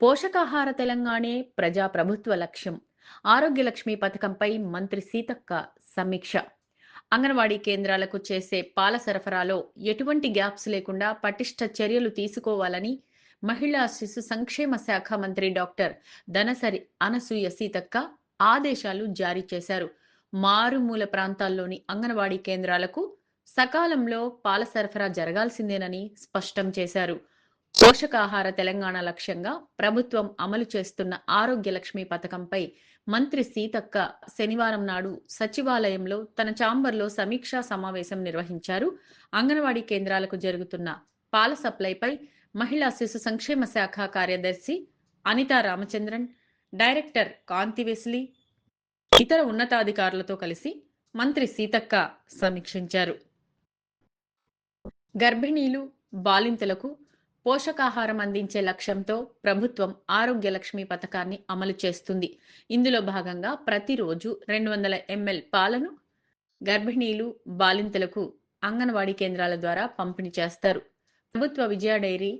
పోషకాహార తెలంగాణే ప్రజా ప్రభుత్వ లక్ష్యం. ఆరోగ్య లక్ష్మి పథకంపై మంత్రి సీతక్క సమీక్ష. అంగన్వాడీ కేంద్రాలకు చేసే పాల సరఫరాలో ఎటువంటి గ్యాప్స్ లేకుండా పటిష్ట చర్యలు తీసుకోవాలని మహిళా శిశు సంక్షేమ శాఖ మంత్రి డాక్టర్ ధనసరి అనసూయ సీతక్క ఆదేశాలు జారీ చేశారు. మారుమూల ప్రాంతాల్లోని అంగన్వాడీ కేంద్రాలకు సకాలంలో పాల సరఫరా జరగాల్సిందేనని స్పష్టం చేశారు. పోషకాహార తెలంగాణ లక్ష్యంగా ప్రభుత్వం అమలు చేస్తున్న ఆరోగ్య లక్ష్మి పథకంపై మంత్రి సీతక్క శనివారం నాడు సచివాలయంలో తన ఛాంబర్లో సమీక్షా సమావేశం నిర్వహించారు. అంగన్వాడీ కేంద్రాలకు జరుగుతున్న పాల సప్లైపై మహిళా శిశు సంక్షేమ శాఖ కార్యదర్శి అనితా రామచంద్రన్ డైరెక్టర్ కాంతి వెస్లీ ఇతర ఉన్నతాధికారులతో కలిసి మంత్రి సీతక్క సమీక్షించారు. గర్భిణీలు బాలింతలకు పోషకాహారం అందించే లక్ష్యంతో ప్రభుత్వం ఆరోగ్య లక్ష్మి పథకాన్ని అమలు చేస్తుంది. ఇందులో భాగంగా ప్రతిరోజు రెండు వందల ఎంఎల్ పాలను గర్భిణీలు బాలింతలకు అంగన్వాడీ కేంద్రాల ద్వారా పంపిణీ చేస్తారు. ప్రభుత్వ విజయ డైరీ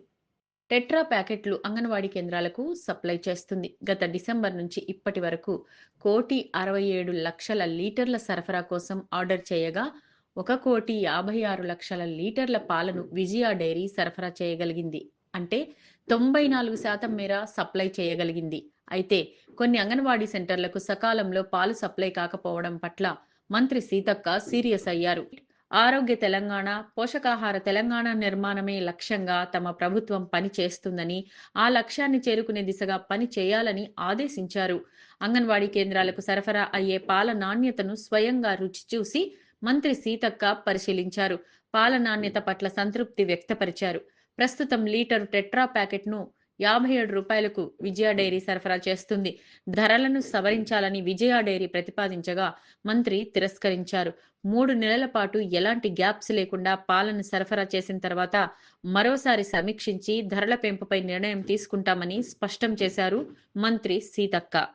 టెట్రా ప్యాకెట్లు అంగన్వాడీ కేంద్రాలకు సప్లై చేస్తుంది. గత డిసెంబర్ నుంచి ఇప్పటి వరకు కోటి అరవై ఏడు లక్షల లీటర్ల సరఫరా కోసం ఆర్డర్ చేయగా ఒక కోటి యాభై ఆరు లక్షల లీటర్ల పాలను విజయ డైరీ సరఫరా చేయగలిగింది. అంటే తొంభై నాలుగు శాతం మేర సప్లై చేయగలిగింది. అయితే కొన్ని అంగన్వాడీ సెంటర్లకు సకాలంలో పాలు సప్లై కాకపోవడం పట్ల మంత్రి సీతక్క సీరియస్ అయ్యారు. ఆరోగ్య తెలంగాణ పోషకాహార తెలంగాణ నిర్మాణమే లక్ష్యంగా తమ ప్రభుత్వం పని చేస్తుందని ఆ లక్ష్యాన్ని చేరుకునే దిశగా పని చేయాలని ఆదేశించారు. అంగన్వాడీ కేంద్రాలకు సరఫరా అయ్యే పాల నాణ్యతను స్వయంగా రుచి చూసి మంత్రి సీతక్క పరిశీలించారు. పాల నాణ్యత పట్ల సంతృప్తి వ్యక్తపరిచారు. ప్రస్తుతం లీటరు టెట్రా ప్యాకెట్ను యాభై ఏడు రూపాయలకు విజయ డైరీ సరఫరా చేస్తుంది. ధరలను సవరించాలని విజయ డైరీ ప్రతిపాదించగా మంత్రి తిరస్కరించారు. మూడు నెలల పాటు ఎలాంటి గ్యాప్స్ లేకుండా పాలను సరఫరా చేసిన తర్వాత మరోసారి సమీక్షించి ధరల పెంపుపై నిర్ణయం తీసుకుంటామని స్పష్టం చేశారు మంత్రి సీతక్క.